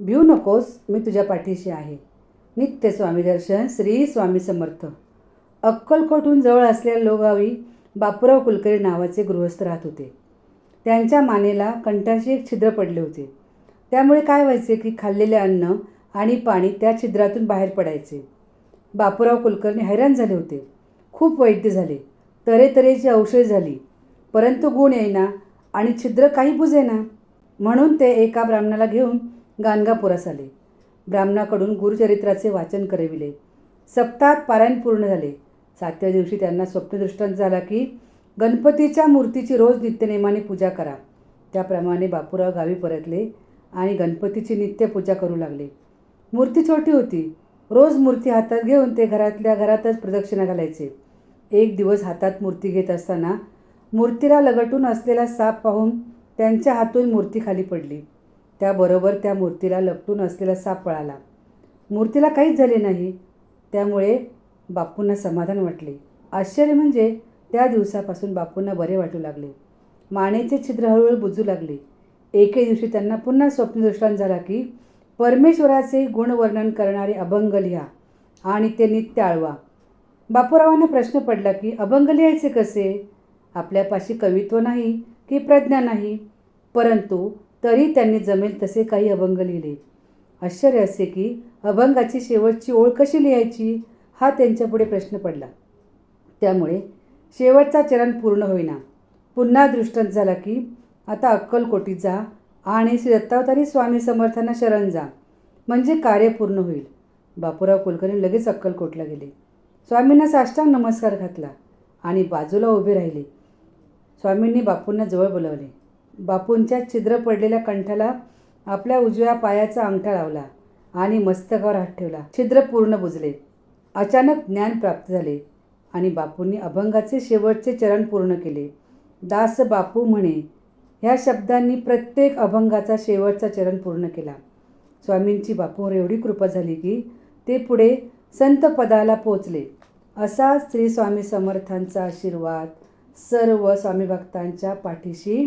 भिऊ नकोस मी तुझ्या पाठीशी आहे. नित्य स्वामी दर्शन श्री स्वामी समर्थ. अक्कलकोटहून जवळ असलेल्या लोगावी बापूराव कुलकर्णी नावाचे गृहस्थ राहत होते. त्यांच्या मानेला कंठाशी एक छिद्र पडले होते. त्यामुळे काय व्हायचे की खाल्लेले अन्न आणि पाणी त्या छिद्रातून बाहेर पडायचे. बापूराव कुलकर्णी हैराण झाले होते. खूप वैद्य झाले. तऱ्हेतऱ्हेची औषध झाली. परंतु गुण येईना आणि छिद्र काही बुजेना. म्हणून ते एका ब्राह्मणाला घेऊन गाणगापुरास आले. ब्राह्मणाकडून गुरुचरित्राचे वाचन करविले. सप्ताहात पारायण पूर्ण झाले. सातव्या दिवशी त्यांना स्वप्नदृष्टांत झाला की गणपतीच्या मूर्तीची रोज नित्यनेमाने पूजा करा. त्याप्रमाणे बापूराव गावी परतले आणि गणपतीची नित्य पूजा करू लागले. मूर्ती छोटी होती. रोज मूर्ती हातात घेऊन ते घरातल्या घरातच प्रदक्षिणा घालायचे. एक दिवस हातात मूर्ती घेत असताना मूर्तीला लगटून असलेला साप पाहून त्यांच्या हातून मूर्ती खाली पडली. त्याबरोबर त्या मूर्तीला लपटून असलेला साप पळाला. मूर्तीला काहीच झाले नाही. त्यामुळे बापूंना समाधान वाटले. आश्चर्य म्हणजे त्या दिवसापासून बापूंना बरे वाटू लागले. मानेचे छिद्र हळूहळू बुजू लागले. एके दिवशी त्यांना पुन्हा स्वप्नदृष्टांत झाला की परमेश्वराचे गुणवर्णन करणारे अभंग लिहा आणि ते नित्य आळवा. बापूरावांना प्रश्न पडला की अभंग लिहायचे कसे? आपल्यापाशी कवित्व नाही की प्रज्ञा नाही. परंतु तरी त्यांनी जमेल तसे काही अभंग लिहिले. आश्चर्य असे की अभंगाची शेवटची ओळ कशी लिहायची हा त्यांच्यापुढे प्रश्न पडला. त्यामुळे शेवटचा चरण पूर्ण होईना. पुन्हा दृष्टांत झाला की आता अक्कलकोटीत जा आणि श्री दत्तावतारी स्वामी समर्थांना शरण जा. म्हणजे कार्य पूर्ण होईल. बापूराव कुलकर्णी लगेच अक्कलकोटला गेले. स्वामींना साष्टांग नमस्कार घातला आणि बाजूला उभे राहिले. स्वामींनी बापूंना जवळ बोलावले. बापूंच्या छिद्र पडलेल्या कंठाला आपल्या उजव्या पायाचा अंगठा लावला आणि मस्तकावर हात ठेवला. छिद्र पूर्ण बुजले. अचानक ज्ञान प्राप्त झाले आणि बापूंनी अभंगाचे शेवटचे चरण पूर्ण केले. दास बापू म्हणे ह्या शब्दांनी प्रत्येक अभंगाचा शेवटचा चरण पूर्ण केला. स्वामींची बापूवर एवढी कृपा झाली की ते पुढे संत पदाला पोचले असा श्री स्वामी समर्थांचा आशीर्वाद सर्व स्वामी भक्तांच्या पाठीशी